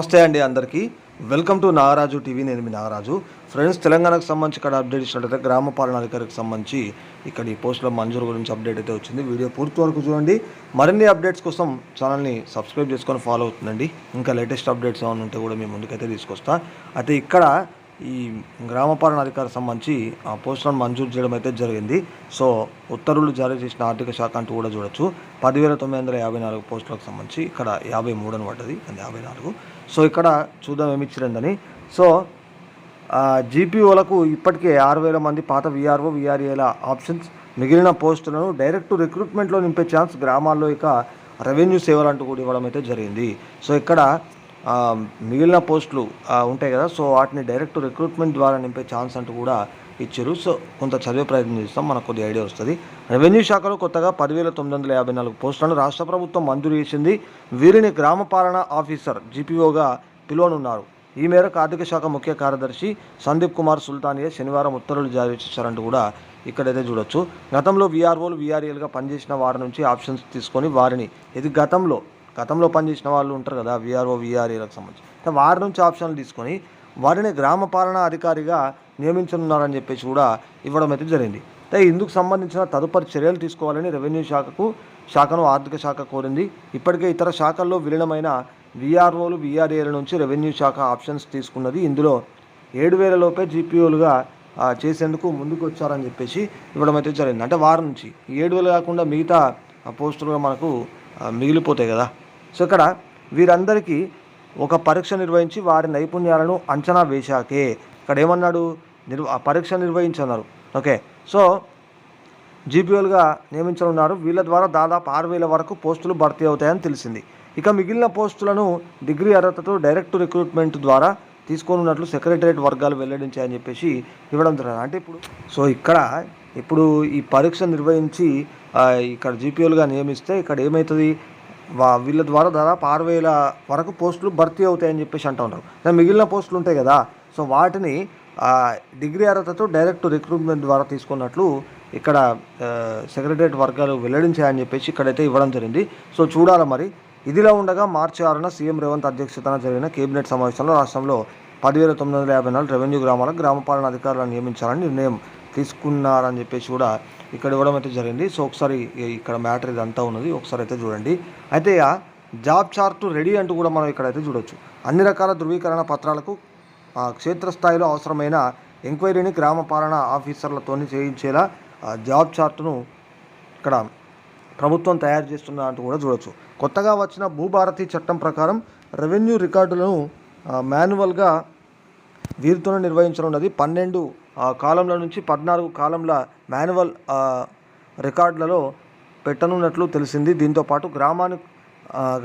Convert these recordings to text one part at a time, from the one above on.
నమస్తే అండి అందరికీ. Welcome to Nagaraju TV. నేను మీ నాగరాజు. ఫ్రెండ్స్ తెలంగాణకు సంబంధించి ఇక్కడ అప్డేట్ ఇచ్చినట్టయితే గ్రామ పాలనాధికారికి సంబంధించి ఇక్కడ ఈ పోస్టుల మంజూరు గురించి అప్డేట్ అయితే వచ్చింది. వీడియో పూర్తి వరకు చూడండి. మరిన్ని అప్డేట్స్ కోసం ఛానల్ని సబ్స్క్రైబ్ చేసుకొని ఫాలో అవుతుందండి ఇంకా లేటెస్ట్ అప్డేట్స్ ఏమైనా ఉంటే కూడా మీ ముందుకైతే తీసుకొస్తా. అయితే ఇక్కడ ఈ గ్రామ పాలనాధికారికి సంబంధించి ఆ పోస్టులను మంజూరు చేయడం అయితే జరిగింది. సో ఉత్తర్వులు జారీ చేసిన ఆర్థిక శాఖ అంటూ కూడా చూడొచ్చు. పదివేల తొమ్మిది వందల యాభై నాలుగు పోస్టులకు సంబంధించి ఇక్కడ యాభై మూడు అని పడ్డది యాభై నాలుగు. సో ఇక్కడ చూద్దాం ఏమి ఇచ్చిరందని సో జీపీఓలకు ఇప్పటికే ఆరు వేల మంది పాత విఆర్ఓ విఆర్ఏల ఆప్షన్స్ మిగిలిన పోస్టులను డైరెక్ట్ రిక్రూట్మెంట్లో నింపే ఛాన్స్ గ్రామాల్లో ఇక రెవెన్యూ సేవలు అంటూ కూడా ఇవ్వడం అయితే జరిగింది. సో ఇక్కడ మిగిలిన పోస్టులు ఉంటాయి కదా. సో వాటిని డైరెక్ట్ రిక్రూట్మెంట్ ద్వారా నింపే ఛాన్స్ అంటూ కూడా ఇచ్చారు. సో కొంత చదివే ప్రయత్నం చేస్తాం. మనకు కొద్ది ఐడియా వస్తుంది. రెవెన్యూ శాఖలో కొత్తగా పదివేల తొమ్మిది వందల యాభై నాలుగు పోస్టులను రాష్ట్ర ప్రభుత్వం మంజూరు చేసింది. వీరిని గ్రామ పాలన ఆఫీసర్ జీపీఓగా పిలువనున్నారు. ఈ మేరకు ఆర్థిక శాఖ ముఖ్య కార్యదర్శి సందీప్ కుమార్ సుల్తానియా శనివారం ఉత్తర్వులు జారీ చేశారంటూ కూడా ఇక్కడైతే చూడొచ్చు. గతంలో వీఆర్ఓలు వీఆర్ఏలుగా పనిచేసిన వారి నుంచి ఆప్షన్స్ తీసుకొని వారిని ఇది గతంలో గతంలో పనిచేసిన వాళ్ళు ఉంటారు కదా విఆర్ఓ వీఆర్ఏలకు సంబంధించి. వారి నుంచి ఆప్షన్లు తీసుకొని వారిని గ్రామ పాలనా అధికారిగా నియమించనున్నారని చెప్పేసి కూడా ఇవ్వడం అయితే జరిగింది. అయితే ఇందుకు సంబంధించిన తదుపరి చర్యలు తీసుకోవాలని రెవెన్యూ శాఖకు శాఖను ఆర్థిక శాఖ కోరింది. ఇప్పటికే ఇతర శాఖల్లో విలీనమైన వీఆర్ఓలు విఆర్ఏల నుంచి రెవెన్యూ శాఖ ఆప్షన్స్ తీసుకున్నది. ఇందులో ఏడు వేల లోపే జీపీఓలుగా చేసేందుకు ముందుకు వచ్చారని చెప్పేసి ఇవ్వడం అయితే జరిగింది. అంటే వారి నుంచి ఏడు వేలు కాకుండా మిగతా పోస్టులుగా మనకు మిగిలిపోతాయి కదా. సో ఇక్కడ వీరందరికీ ఒక పరీక్ష నిర్వహించి వారి నైపుణ్యాలను అంచనా వేశాకే. ఇక్కడ ఏమన్నాడు? నిర్వ ఆ పరీక్ష నిర్వహించన్నారు ఓకే. సో జీపీఎల్గా నియమించనున్నారు. వీళ్ళ ద్వారా దాదాపు ఆరు వేల వరకు పోస్టులు భర్తీ అవుతాయని తెలిసింది. ఇక మిగిలిన పోస్టులను డిగ్రీ అర్హతతో డైరెక్ట్ రిక్రూట్మెంట్ ద్వారా తీసుకోనున్నట్లు సెక్రటరియట్ వర్గాలు వెల్లడించాయని చెప్పేసి ఇవ్వడం జరిగింది. అంటే ఇప్పుడు సో ఇక్కడ ఇప్పుడు ఈ పరీక్ష నిర్వహించి ఇక్కడ జీపీఎల్గా నియమిస్తే ఇక్కడ ఏమవుతుంది? వీళ్ళ ద్వారా దాదాపు ఆరు వేల వరకు పోస్టులు భర్తీ అవుతాయని చెప్పేసి అంటూ ఉన్నారు. మిగిలిన పోస్టులు ఉంటాయి కదా సో వాటిని డిగ్రీ అర్హతతో డైరెక్ట్ రిక్రూట్మెంట్ ద్వారా తీసుకున్నట్లు ఇక్కడ సెక్రటరియట్ వర్గాలు వెల్లడించాయని చెప్పేసి ఇక్కడైతే ఇవ్వడం జరిగింది. సో చూడాలి మరి. ఇదిలా ఉండగా మార్చి ఆరున సీఎం రేవంత్ అధ్యక్షతన జరిగిన కేబినెట్ సమావేశంలో రాష్ట్రంలో పదివేల తొమ్మిది వందల యాభై నాలుగు రెవెన్యూ గ్రామాలకు గ్రామ పాలన అధికారులను నియమించాలని నిర్ణయం తీసుకున్నారని చెప్పేసి కూడా ఇక్కడ ఇవ్వడం అయితే జరిగింది. సో ఒకసారి ఇక్కడ మ్యాటర్ ఇదంతా ఉన్నది. ఒకసారి అయితే చూడండి. అయితే ఆ జాబ్ చార్ట్ రెడీ అంటూ కూడా మనం ఇక్కడైతే చూడొచ్చు. అన్ని రకాల ధృవీకరణ పత్రాలకు ఆ, క్షేత్రస్థాయిలో అవసరమైన ఎంక్వైరీని గ్రామ పాలన ఆఫీసర్లతో చేయించేలా ఆ, జాబ్ చార్ట్ను ఇక్కడ ప్రభుత్వం తయారు చేస్తున్న అంటూ కూడా చూడొచ్చు. కొత్తగా వచ్చిన భూభారతి చట్టం ప్రకారం రెవెన్యూ రికార్డులను మాన్యువల్గా వీరితోనే నిర్వహించనున్నది పన్నెండు కాలంల నుంచి పద్నాలుగు కాలంల మాన్యువల్ రికార్డులలో పెట్టనున్నట్లు తెలిసింది. దీంతోపాటు గ్రామానికి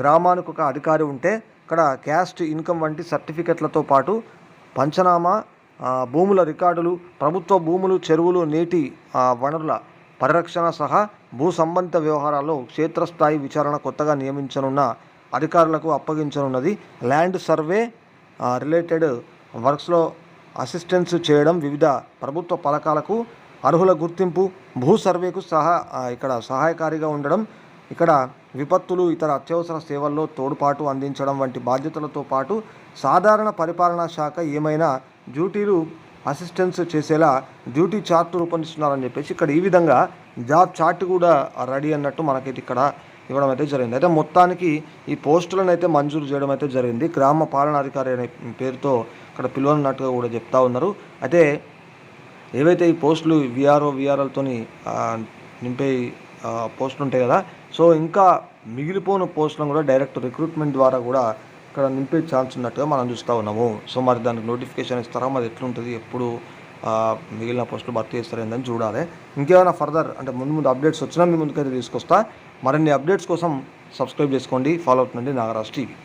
గ్రామానికి ఒక అధికారి ఉంటే ఇక్కడ క్యాస్ట్ ఇన్కమ్ వంటి సర్టిఫికెట్లతో పాటు పంచనామా భూముల రికార్డులు ప్రభుత్వ భూములు చెరువులు నీటి వనరుల పరిరక్షణ సహా భూ సంబంధిత వ్యవహారాల్లో క్షేత్రస్థాయి విచారణ కొత్తగా నియమించనున్న అధికారులకు అప్పగించనున్నది. ల్యాండ్ సర్వే రిలేటెడ్ వర్క్స్లో అసిస్టెన్స్ చేయడం వివిధ ప్రభుత్వ పథకాలకు అర్హుల గుర్తింపు భూ సర్వేకు సహా ఇక్కడ సహాయకారిగా ఉండడం ఇక్కడ విపత్తులు ఇతర అత్యవసర సేవల్లో తోడ్పాటు అందించడం వంటి బాధ్యతలతో పాటు సాధారణ పరిపాలనా శాఖ ఏమైనా డ్యూటీలు అసిస్టెన్స్ చేసేలా డ్యూటీ చార్ట్ రూపొందిస్తున్నారని చెప్పేసి ఇక్కడ ఈ విధంగా జాబ్ చార్ట్ కూడా రెడీ అన్నట్టు మనకైతే ఇక్కడ ఇవ్వడం అయితే జరిగింది. అయితే మొత్తానికి ఈ పోస్టులను అయితే మంజూరు చేయడం అయితే జరిగింది. గ్రామ పాలనాధికారి అనే పేరుతో ఇక్కడ పిలువన్నట్టుగా కూడా చెప్తా ఉన్నారు. అయితే ఏవైతే ఈ పోస్టులు విఆర్ఓ విఆర్ఎల్తోని నింపే పోస్టులు ఉంటాయి కదా సో ఇంకా మిగిలిపోయిన పోస్టులను కూడా డైరెక్ట్ రిక్రూట్మెంట్ ద్వారా కూడా ఇక్కడ నింపే ఛాన్స్ ఉన్నట్టుగా మనం చూస్తూ ఉన్నాము. సో మరి దానికి నోటిఫికేషన్ ఇస్తారా? మరి ఎట్లుంటుంది? ఎప్పుడు మిగిలిన పోస్టులు భర్తీ చేస్తారు ఏందని చూడాలి. ఇంకేమైనా ఫర్దర్ అంటే ముందు ముందు అప్డేట్స్ వచ్చినా మీ ముందుకైతే తీసుకొస్తా. మరిన్ని అప్డేట్స్ కోసం సబ్స్క్రైబ్ చేసుకోండి. ఫాలో అవుతుందండి నాగరాజ్ టీవీ.